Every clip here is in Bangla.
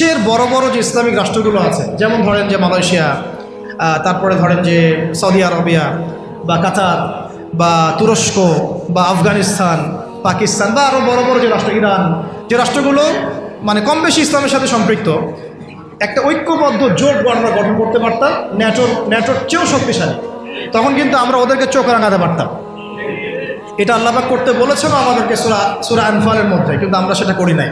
বিশ্বের বড় বড় যে ইসলামিক রাষ্ট্রগুলো আছে, যেমন ধরেন যে মালয়েশিয়া তারপরে ধরেন যে সৌদি আরবিয়া বা কাতার বা তুরস্ক বা আফগানিস্তান, পাকিস্তান বা আরও বড় বড় যে রাষ্ট্র, ইরান, যে রাষ্ট্রগুলো মানে কম বেশি ইসলামের সাথে সম্পৃক্ত, একটা ঐক্যবদ্ধ, জোট আমরা গঠন করতে পারতাম ন্যাটোর ন্যাটোর চেয়েও শক্তিশালী। তখন কিন্তু আমরা ওদেরকে চোখ রাঙাতে পারতাম। এটা আল্লাহবাক করতে বলেছেন আমাদেরকে সুরা সুরা আনফালের মধ্যে, কিন্তু আমরা সেটা করি নাই।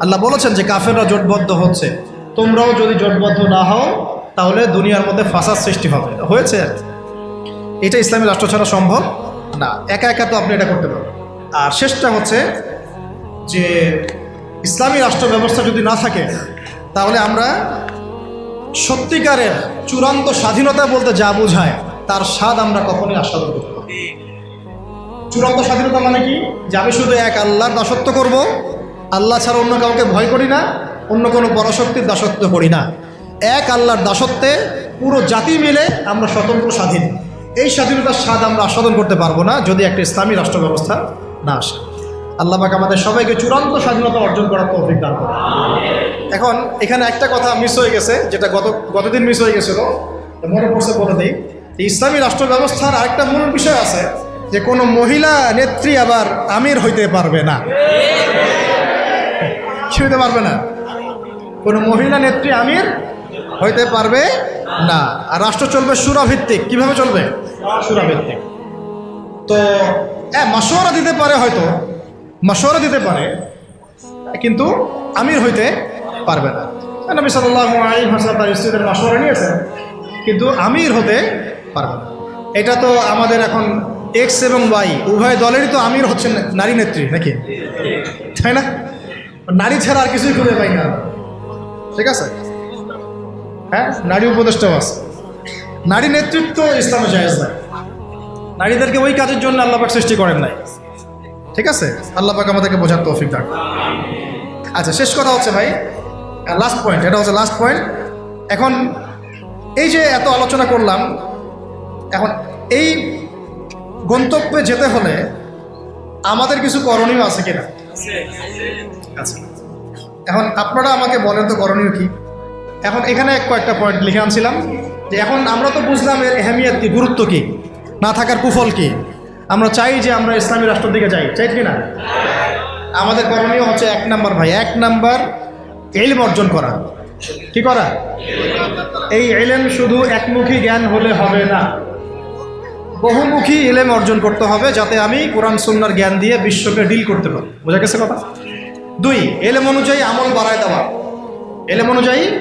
আল্লাহ বলেছেন যে কাফেররা জোটবদ্ধ হচ্ছে। তোমরাও যদি জোটবদ্ধ না হও, তাহলে দুনিয়ার মধ্যে ফাঁসার সৃষ্টি হবে। হয়েছে? এটা ইসলামী রাষ্ট্র ছাড়া সম্ভব না। একা একা তো আপনি এটা করতে পারবেন। আর শেষটা হচ্ছে যে ইসলামী রাষ্ট্র ব্যবস্থা যদি না থাকে, তাহলে আমরা সত্যিকারের চূড়ান্ত স্বাধীনতা বলতে যা বোঝায়, তার স্বাদ আমরা কখনোই আস্বাদন করতে পারব না। চূড়ান্ত স্বাধীনতা মানে কি? যে আমি শুধু এক আল্লাহর দাসত্ব করব আল্লাহ ছাড়া অন্য কাউকে ভয় করি না, অন্য কোনো পরাশক্তির দাসত্ব করি না। এক আল্লাহর দাসত্বে পুরো জাতি মিলে আমরা স্বতন্ত্র স্বাধীন। এই স্বাধীনতার স্বাদ আমরা আস্বাদন করতে পারব না যদি একটা ইসলামী রাষ্ট্র ব্যবস্থা না আসে। আল্লাহ পাক আমাদের সবাইকে চূড়ান্ত স্বাধীনতা অর্জন করার তৌফিক দান করে এখন এখানে একটা কথা মিস হয়ে গেছে, যেটা গত, গতদিন মিস হয়ে গেছিল মনে পড়ছে বলে দিই ইসলামী রাষ্ট্র ব্যবস্থার আরেকটা মূল বিষয় আছে যে কোনো মহিলা নেত্রী আবার আমির হইতে পারবে না। কি হইতে পারবে না। কোনো মহিলা নেত্রী আমির হইতে পারবে না। আর রাষ্ট্র চলবে সুরাভিত্তিক। কীভাবে চলবে? সুরাভিত্তিক। তো হ্যাঁ মাসোয়ারা দিতে পারে হয়তো। মাসোয়ারা দিতে পারে কিন্তু আমির হইতে পারবে না। নবী সাল্লাহ আলী তার স্ত্রীদের মাসোয়ারা নিয়েছেন কিন্তু আমির হতে পারবে না। এটা তো আমাদের এখন এক্স এবং ওয়াই উভয় দলেরই তো আমির হচ্ছেন নারী নেত্রী নাকি? তাই না? নারী ছাড়া আর কিছুই খুঁজে পাই না। ঠিক আছে? হ্যাঁ? নারী উপদেষ্টাও আছে। নারী নেতৃত্ব ইসলামে জায়েজ নাই। নারীদেরকে ওই কাজের জন্য আল্লাপাক সৃষ্টি করেন নাই। ঠিক আছে? আল্লাপাক আমাদেরকে বোঝার তৌফিক দান আচ্ছা শেষ কথা হচ্ছে ভাই লাস্ট পয়েন্ট এটা হচ্ছে লাস্ট পয়েন্ট এখন এই যে এত আলোচনা করলাম, এখন এই গন্তব্যে যেতে হলে আমাদের কিছু করণীয় আছে কিনা? আচ্ছা। এখন আপনারা আমাকে বলেন তো করণীয় কি? এখন এখানে কয়েকটা পয়েন্ট লিখে আনছিলাম যে এখন আমরা তো বুঝলাম এর এহমিয়ত কি, গুরুত্ব কি, না থাকার কুফল কি। আমরা চাই যে আমরা ইসলামী রাষ্ট্রের দিকে যাই, চাই কি না? আমাদের করণীয় হচ্ছে এক নাম্বার ভাই, এক নাম্বার এলম অর্জন করা। কি করা? এই এলেম শুধু একমুখী জ্ঞান হলে হবে না। বহুমুখী এলেম অর্জন করতে হবে যাতে আমি কোরআন, সুন্নার জ্ঞান দিয়ে বিশ্বকে ডিল করতে পারি। বোঝা গেছে কথা? দুই এলেম অনুযায়ী আমল বাড়ায় দেওয়া। এলেম অনুযায়ী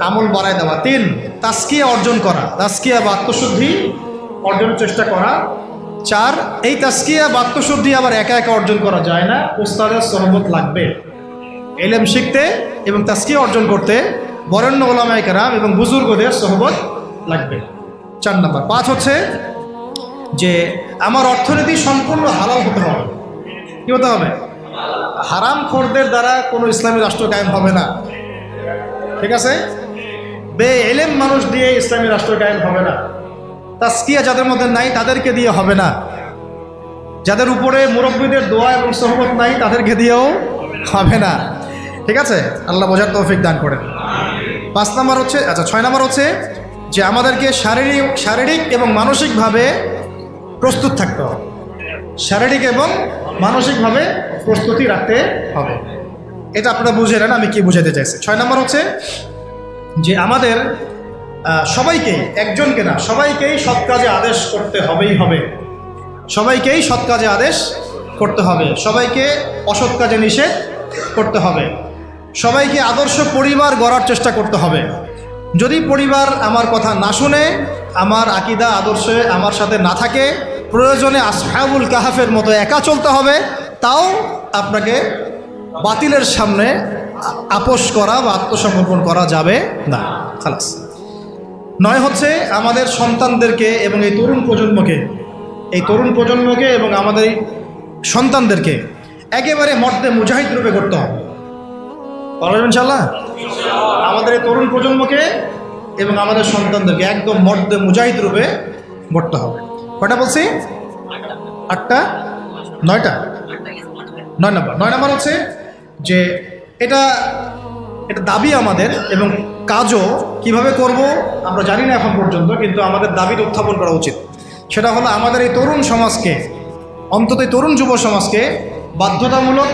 আমল বাড়ায় দেওয়া। তিন তাস্কিয়া অর্জন করা। তাস্কিয়া বা আত্মশুদ্ধি অর্জনের চেষ্টা করা। চার, এই তাস্কিয়া বা আত্মশুদ্ধি আবার একা একা অর্জন করা যায় না। উস্তাদের সহবত লাগবে। এলেম শিখতে এবং তাস্কিয়া অর্জন করতে বরেণ্য ওলামায় কেরাম এবং বুজুর্গদের সহবত লাগবে। চার নম্বর, পাঁচ হচ্ছে যে, আমার অর্থনীতি সম্পূর্ণ হালাল হতে হবে। কী হতে হবে? হারাম খোরদের দ্বারা কোনো ইসলামী রাষ্ট্র কায়েম হবে না। ঠিক আছে? বে এলেম মানুষ দিয়ে ইসলামী রাষ্ট্র কায়েম হবে না। তাস্কিয়া যাদের মধ্যে নাই, তাদেরকে দিয়ে হবে না। যাদের উপরে মুরব্বীদের দোয়া এবং সহবত নাই, তাদেরকে দিয়েও হবে না। ঠিক আছে? আল্লাহ বোঝার তৌফিক দান করেন। পাঁচ নাম্বার হচ্ছে আচ্ছা ছয় নাম্বার হচ্ছে যে আমাদেরকে শারীরিক শারীরিক এবং মানসিকভাবে প্রস্তুত থাকতে হবে। শারীরিক এবং মানসিকভাবে প্রস্তুতি রাখতে হবে। এটা আপনারা বুঝে নেন, আমি কি বুঝাতে চাইছি। ছয় নম্বর হচ্ছে যে আমাদের সবাইকেই, একজনকে না, সবাইকেই সৎ কাজে আদেশ করতে হবেই হবে। সবাইকেই সৎ কাজে আদেশ করতে হবে। সবাইকে অসৎ কাজে নিষেধ করতে হবে। সবাইকে আদর্শ পরিবার গড়ার চেষ্টা করতে হবে। যদি পরিবার আমার কথা না শুনে, আমার আকিদা, আদর্শে আমার সাথে না থাকে, প্রয়োজনে আসহাবুল কাহাফের মতো একা চলতে হবে, তাও আপনাকে বাতিলের সামনে আপোষ করা বা আত্মসমর্পণ করা যাবে না। খালাস। নয় হচ্ছে আমাদের সন্তানদেরকে এবং এই তরুণ প্রজন্মকে, এই তরুণ প্রজন্মকে এবং আমাদের সন্তানদেরকে একেবারে মর্দে মুজাহিদ রূপে করতে হবে। পারবেন ইনশাল্লাহ আমাদের এই তরুণ প্রজন্মকে এবং আমাদের সন্তানদেরকে একদম মর্দে মুজাহিদ রূপে গড়তে হবে। কয়টা বলছি? আটটা? নয়টা? নয় নম্বর নয় নম্বর হচ্ছে যে এটা এটা দাবি আমাদের এবং কাজও কীভাবে করব আমরা জানি না এখন পর্যন্ত, কিন্তু আমাদের দাবিটা উত্থাপন করা উচিত। সেটা হলো আমাদের এই তরুণ সমাজকে, অন্তত এই তরুণ যুব সমাজকে বাধ্যতামূলক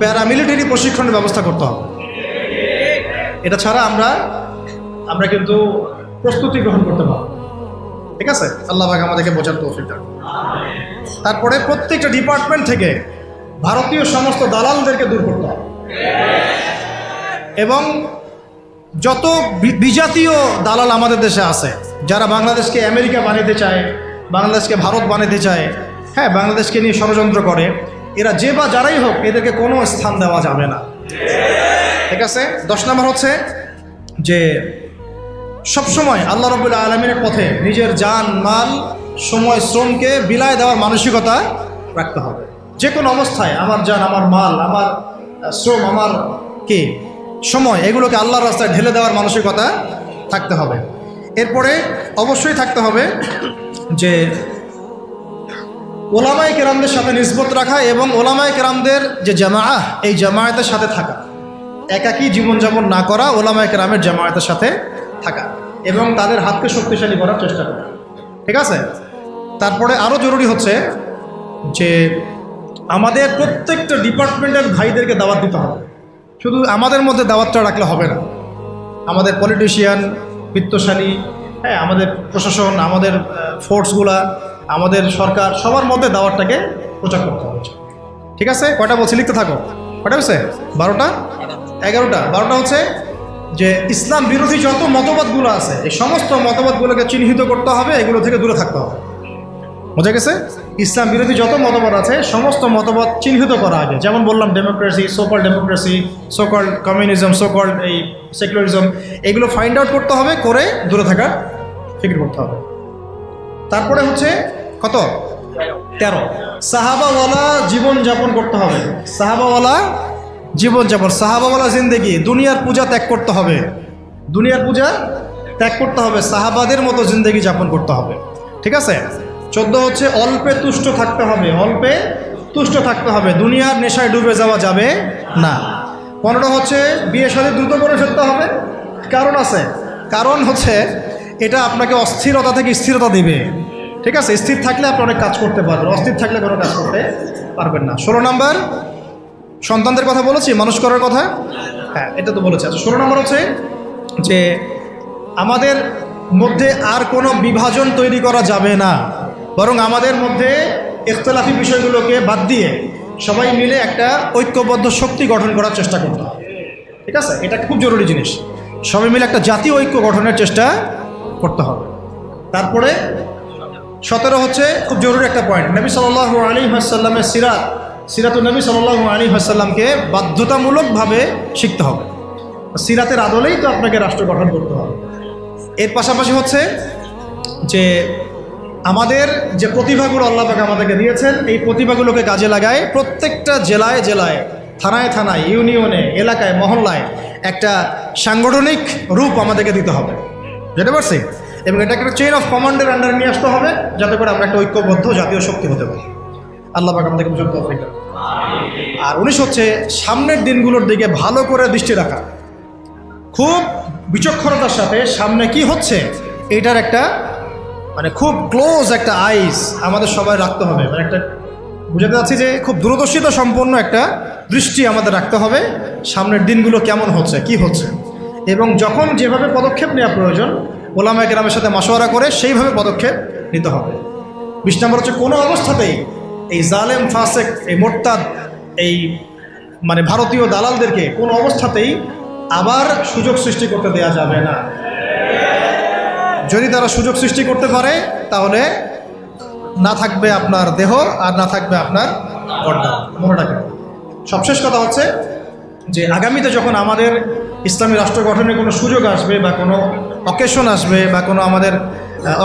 প্যারামিলিটারি প্রশিক্ষণের ব্যবস্থা করতে হবে। এটা ছাড়া আমরা আমরা কিন্তু প্রস্তুতি গ্রহণ করতে পারব ঠিক আছে? আল্লাহ আমাদেরকে বোঝার তৌফিক দান তারপরে প্রত্যেকটা ডিপার্টমেন্ট থেকে ভারতীয় সমস্ত দালালদেরকে দূর করতে হবে। এবং যত বিজাতীয় দালাল আমাদের দেশে আছে, যারা বাংলাদেশকে আমেরিকা বানাতে চায়, বাংলাদেশকে ভারত বানাতে চায় হ্যাঁ বাংলাদেশকে নিয়ে ষড়যন্ত্র করে, এরা যে বা যারাই হোক, এদেরকে কোনো স্থান দেওয়া যাবে না। ঠিক আছে? দশ নম্বর হচ্ছে যে, সবসময় আল্লাহ রবুল্লা আলমিনের পথে নিজের যান মাল, সময়, শ্রমকে বিলায় দেওয়ার মানসিকতা রাখতে হবে। যে কোনো অবস্থায়, আমার যান আমার মাল, আমার শ্রম, আমার কি, সময়, এগুলোকে আল্লাহর রাস্তায় ঢেলে দেওয়ার মানসিকতা থাকতে হবে। এরপরে অবশ্যই থাকতে হবে যে ওলামাই কেরামদের সাথে নিসবত রাখা এবং ওলামাই কেরামদের যে জামা এই জামায়াতের সাথে থাকা। একাকী জীবনযাপন না করা ওলামাই কেরামের জামায়াতের সাথে থাকা এবং তাদের হাতকে শক্তিশালী করার চেষ্টা করা। ঠিক আছে? তারপরে আরও জরুরি হচ্ছে যে আমাদের প্রত্যেকটা ডিপার্টমেন্টের ভাইদেরকে দাওয়াত দিতে হবে। শুধু আমাদের মধ্যে দাওয়াতটা রাখলে হবে না। আমাদের পলিটিশিয়ান, বিত্তশালী হ্যাঁ আমাদের প্রশাসন, আমাদের ফোর্সগুলা, আমাদের সরকার, সবার মধ্যে দাওয়াতটাকে প্রচার করতে হবে। ঠিক আছে? কয়টা বলছি? লিখতে থাকো। কয়টা হচ্ছে বারোটা? এগারোটা। বারোটা হচ্ছে যে ইসলাম বিরোধী যত মতবাদগুলো আছে, এই সমস্ত মতবাদগুলোকে চিহ্নিত করতে হবে, এগুলো থেকে দূরে থাকতে হবে। বোঝা গেছে? ইসলাম বিরোধী যত মতবাদ আছে, সমস্ত মতবাদ চিহ্নিত করা আগে যেমন বললাম democracy so called democracy so called communism so called এই সেকুলারিজম এগুলো ফাইন্ড আউট করতে হবে, করে দূরে থাকার ফিকির করতে হবে। তারপরে হচ্ছে কত? তেরো। সাহাবাওয়ালা জীবনযাপন করতে হবে। সাহাবাওয়ালা জীবনযাপন সাহাবাওয়ালা জিন্দেগি, দুনিয়ার পূজা ত্যাগ করতে হবে। দুনিয়ার পূজা ত্যাগ করতে হবে। সাহাবাদের মতো জিন্দেগি যাপন করতে হবে। ঠিক আছে? চোদ্দ হচ্ছে অল্পে তুষ্ট থাকতে হবে, অল্পে তুষ্ট থাকতে হবে। দুনিয়ার নেশায় ডুবে যাওয়া যাবে না। পনেরো হচ্ছে বিয়ে সাথে দ্রুত করে ফেলতে হবে। কারণ আছে। কারণ হচ্ছে এটা আপনাকে অস্থিরতা থেকে স্থিরতা দিবে। ঠিক আছে? স্থির থাকলে আপনি অনেক কাজ করতে পারবেন। অস্থির থাকলে কোনো কাজ করতে পারবেন না। ষোলো নাম্বার, সন্তানদের কথা বলেছি, মানুষ করার কথা? হ্যাঁ এটা তো বলেছি। আচ্ছা ষোলো নম্বর হচ্ছে যে আমাদের মধ্যে আর কোনো বিভাজন তৈরি করা যাবে না। বরং আমাদের মধ্যে ইখতলাফি বিষয়গুলোকে বাদ দিয়ে সবাই মিলে একটা ঐক্যবদ্ধ শক্তি গঠন করার চেষ্টা করতে হবে। ঠিক আছে? এটা খুব জরুরি জিনিস। সবাই মিলে একটা জাতীয় ঐক্য গঠনের চেষ্টা করতে হবে। তারপরে সতেরো হচ্ছে খুব জরুরি একটা পয়েন্ট নবী সাল আলী হাসাল্লামের সিরাত সিরাতুল নবী সাল আলী হাসাল্লামকে বাধ্যতামূলকভাবে শিখতে হবে। সিরাতের আদলেই তো আপনাকে রাষ্ট্র গঠন করতে হবে। এর পাশাপাশি হচ্ছে যে আমাদের যে প্রতিভাগুলো আল্লাহ পাক আমাদেরকে দিয়েছেন, এই প্রতিভাগুলোকে কাজে লাগায় প্রত্যেকটা জেলায় জেলায়, থানায় থানায়, ইউনিয়নে, এলাকায়, মহল্লায় একটা সাংগঠনিক রূপ আমাদেরকে দিতে হবে। যেতে পারছি? এবং এটা একটা চেইন অফ কমান্ডের আন্ডারে নিয়ে আসতে হবে, যাতে করে আমরা একটা ঐক্যবদ্ধ জাতীয় শক্তি হতে পারি। আল্লাহ পাক আমাদেরকে বুঝতে তৌফিক আর উনিশ হচ্ছে সামনের দিনগুলোর দিকে ভালো করে দৃষ্টি রাখা। খুব বিচক্ষণতার সাথে সামনে কি হচ্ছে, এটার একটা মানে খুব ক্লোজ একটা আইস আমাদের সবাই রাখতে হবে। মানে একটা বুঝাতে চাচ্ছি যে খুব দূরদর্শিতা সম্পন্ন একটা দৃষ্টি আমাদের রাখতে হবে, সামনের দিনগুলো কেমন হচ্ছে, কি হচ্ছে। এবং যখন যেভাবে পদক্ষেপ নেওয়া প্রয়োজন ওলামা গ্রামের সাথে মশওয়ারা করে সেইভাবে পদক্ষেপ নিতে হবে। বিশ নম্বর হচ্ছে কোনো অবস্থাতেই এই জালেম, ফাসেক, এই মোরতাদ, এই মানে ভারতীয় দালালদেরকে কোনো অবস্থাতেই আবার সুযোগ সৃষ্টি করতে দেয়া যাবে না। যদি তারা সুযোগ সৃষ্টি করতে পারে, তাহলে না থাকবে আপনার দেহ আর না থাকবে আপনার অর্ডার মনে সবশেষ কথা হচ্ছে যে আগামীতে যখন আমাদের ইসলামী রাষ্ট্র গঠনের কোনো সুযোগ আসবে বা কোনো অকেশন আসবে বা কোনো আমাদের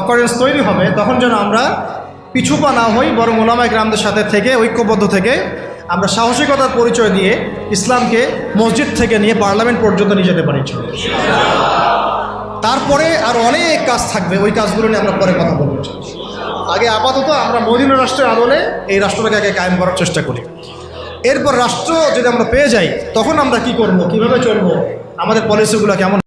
অকারেন্স তৈরি হবে, তখন যেন আমরা পিছুপা না হই, বরং ওলামায় গ্রামদের সাথে থেকে, ঐক্যবদ্ধ থেকে আমরা সাহসিকতার পরিচয় দিয়ে ইসলামকে মসজিদ থেকে নিয়ে পার্লামেন্ট পর্যন্ত নিয়ে যেতে পারি। তারপরে আর অনেক কাজ থাকবে, ওই কাজগুলো নিয়ে আমরা পরে কথা বলব আগে আপাতত আমরা মদিনা রাষ্ট্রের আদলে এই রাষ্ট্রটাকে আগে কায়েম করার চেষ্টা করি। এরপর রাষ্ট্র যদি আমরা পেয়ে যাই, তখন আমরা কি করব, কীভাবে চলবো, আমাদের পলিসিগুলো কেমন